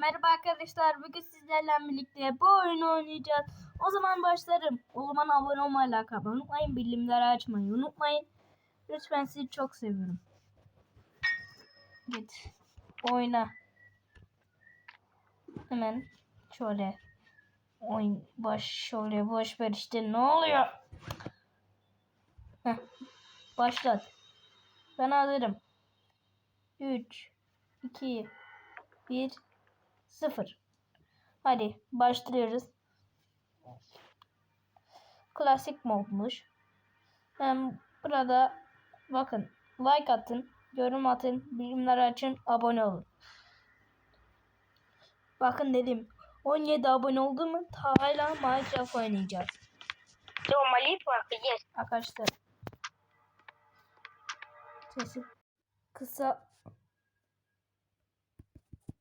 Merhaba arkadaşlar. Bugün sizlerle birlikte bu oyunu oynayacağız. O zaman başlarım. O zaman abone olmayı, like atmayı unutmayın. Bildirimleri açmayı unutmayın. Lütfen sizi çok seviyorum. Git. Oyna. Hemen şöyle. Oyun baş şöyle boş ver işte ne oluyor? Heh. Başlat. Ben hazırım. 3 2 1 0 Hadi başlıyoruz. Klasik modmuş. Hem burada bakın like atın, yorum atın, bildirimleri açın, abone olun. Bakın dedim 17 abone oldu mu hala Minecraft oynayacağız. Все, молитва есть. Arkadaşlar. Sesi kısa.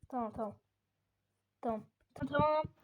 Tamam tamam. Tamam. Tamam tamam.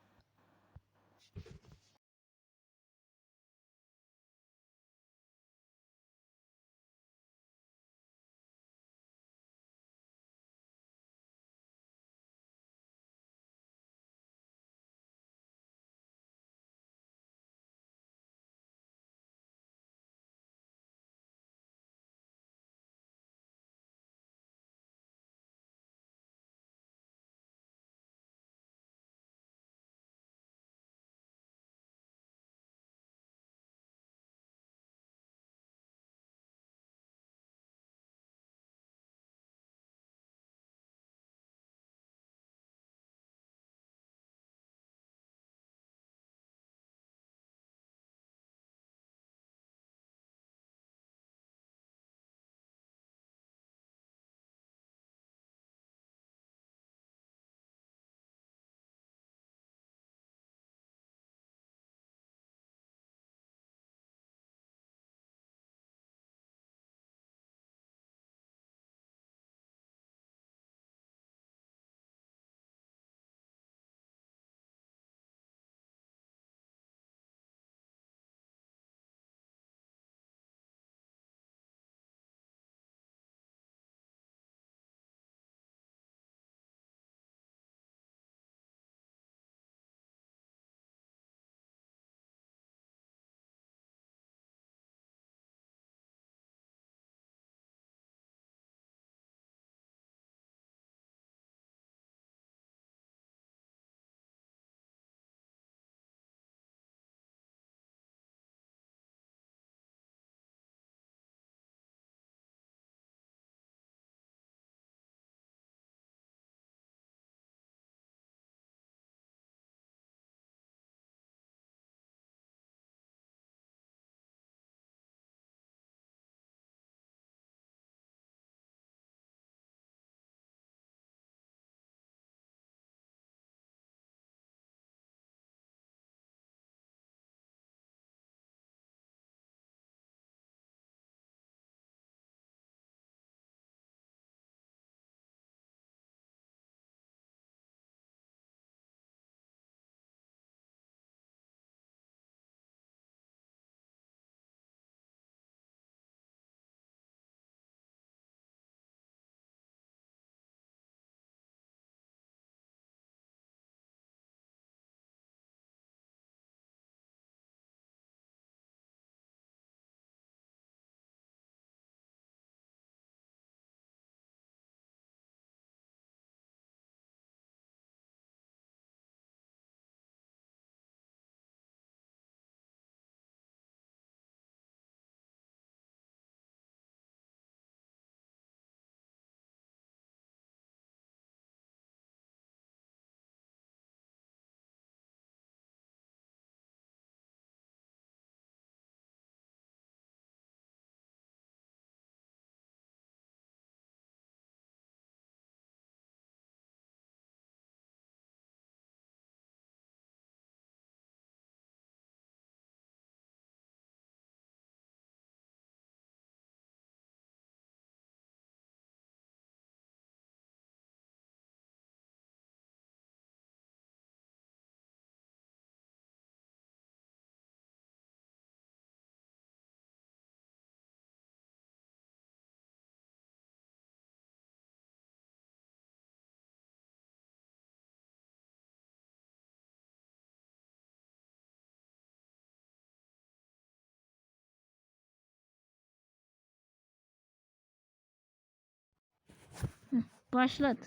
Başlat.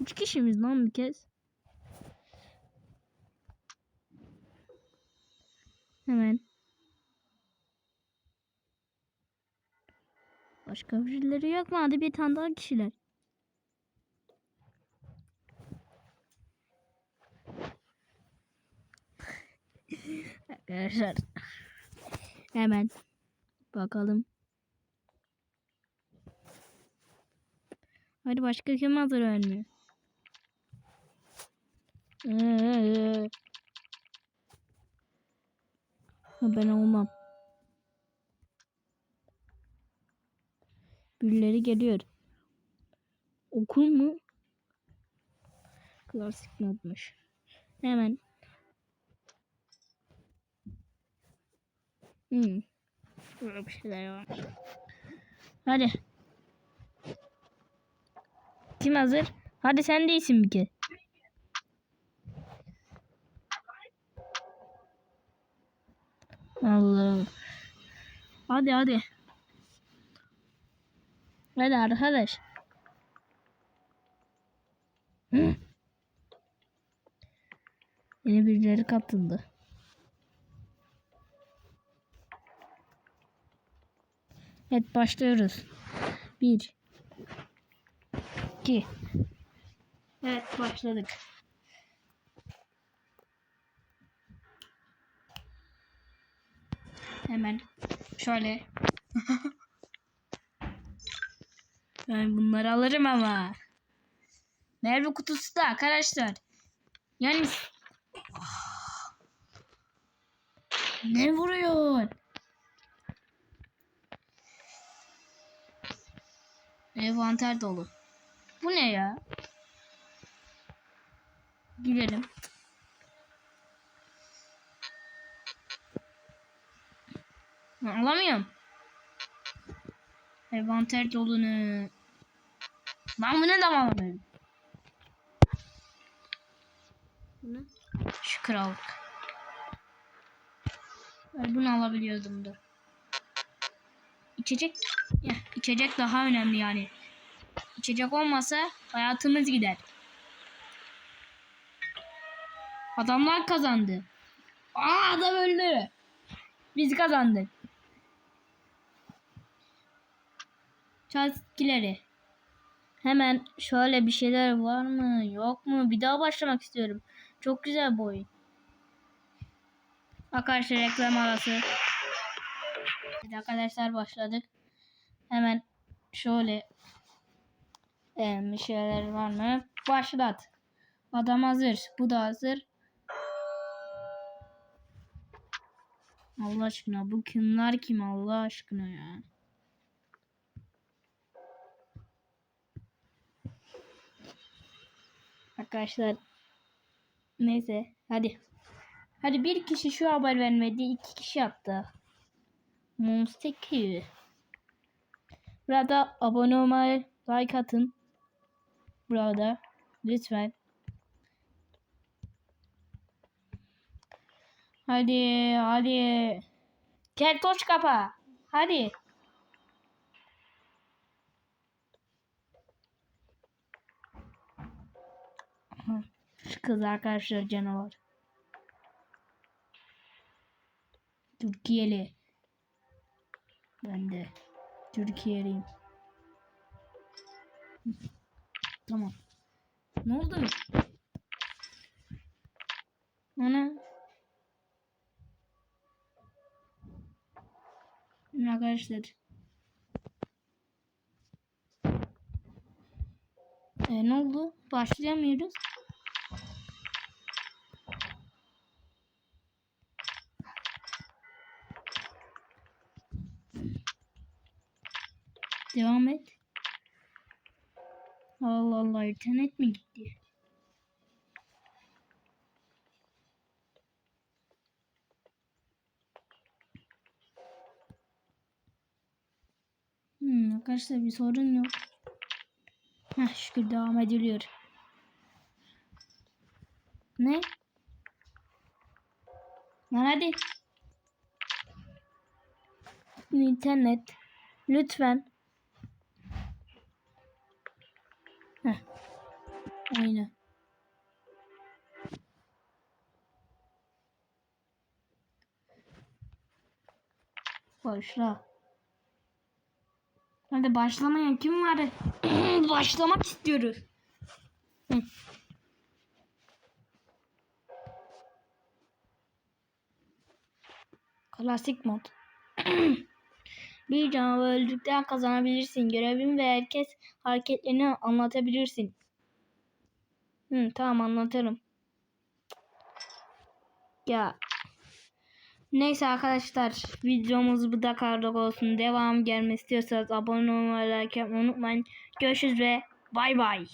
Üç kişimiz lan bir kez. Hemen. Başka birileri yok mu? Hadi bir tane daha kişiler. Arkadaşlar. Hemen bakalım. Hadi başka kim hazır önlü? Ee, ben olmam. Birileri geliyor. Okul mu? Klasik modmuş. Hemen. Hmm. Böyle bir şeyler var. Hadi. Kim hazır? Hadi sen değilsin bir kere. Allah. Hadi hadi. Hadi arkadaş. Hı. Yine birileri katıldı. Evet başlıyoruz. Bir. İki. Evet başladık. Hemen şöyle. ben bunları alırım ama. Merve kutusu da arkadaşlar. Yani ne vuruyor? Envanter dolu. Bu ne ya? Girelim. Ben alamıyorum. Envanter dolunu. Ben bunu da mı alamıyorum? Bu ne? Şu krallık. Ben bunu alabiliyordum dur. İçecek. Ya, içecek daha önemli yani. İçecek olmasa hayatımız gider. Adamlar kazandı. Aa adam öldü. Biz kazandık. Çatkileri. Hemen şöyle bir şeyler var mı yok mu? Bir daha başlamak istiyorum. Çok güzel bu oyun. Arkadaşlar reklam arası. Evet arkadaşlar başladık. Hemen şöyle ee, bir şeyler var mı? Başlat. Adam hazır. Bu da hazır. Allah aşkına bu kimler kim Allah aşkına ya. Arkadaşlar neyse hadi. Hadi bir kişi şu haber vermedi. iki kişi attı. Mumsteki. Burada abone olmayı, like atın. Burada lütfen. Hadi hadi. Keltoş kapa. Hadi. Şu kız arkadaşlar canavar. Türkiye'li. Ben de Türkiye'liyim. Tamam. Ne oldu? Ana. Arkadaşlar. E, ne oldu? Başlayamıyoruz. Devam et. Allah Allah internet mi gitti? Hmm, arkadaşlar bir sorun yok. Heh, şükür devam ediliyor. Ne? Lan hadi. İnternet. Lütfen. Aynen. Başla. Hadi başlamayan kim var? Başlamak istiyoruz. Klasik mod. Bir canavar öldükten kazanabilirsin. Görevin ve herkes hareketlerini anlatabilirsin. Hı, tamam anlatırım. Ya. Neyse arkadaşlar videomuz bu da kadar olsun. Devam gelmesi istiyorsanız abone olmayı, like unutmayın. Görüşürüz ve bay bay.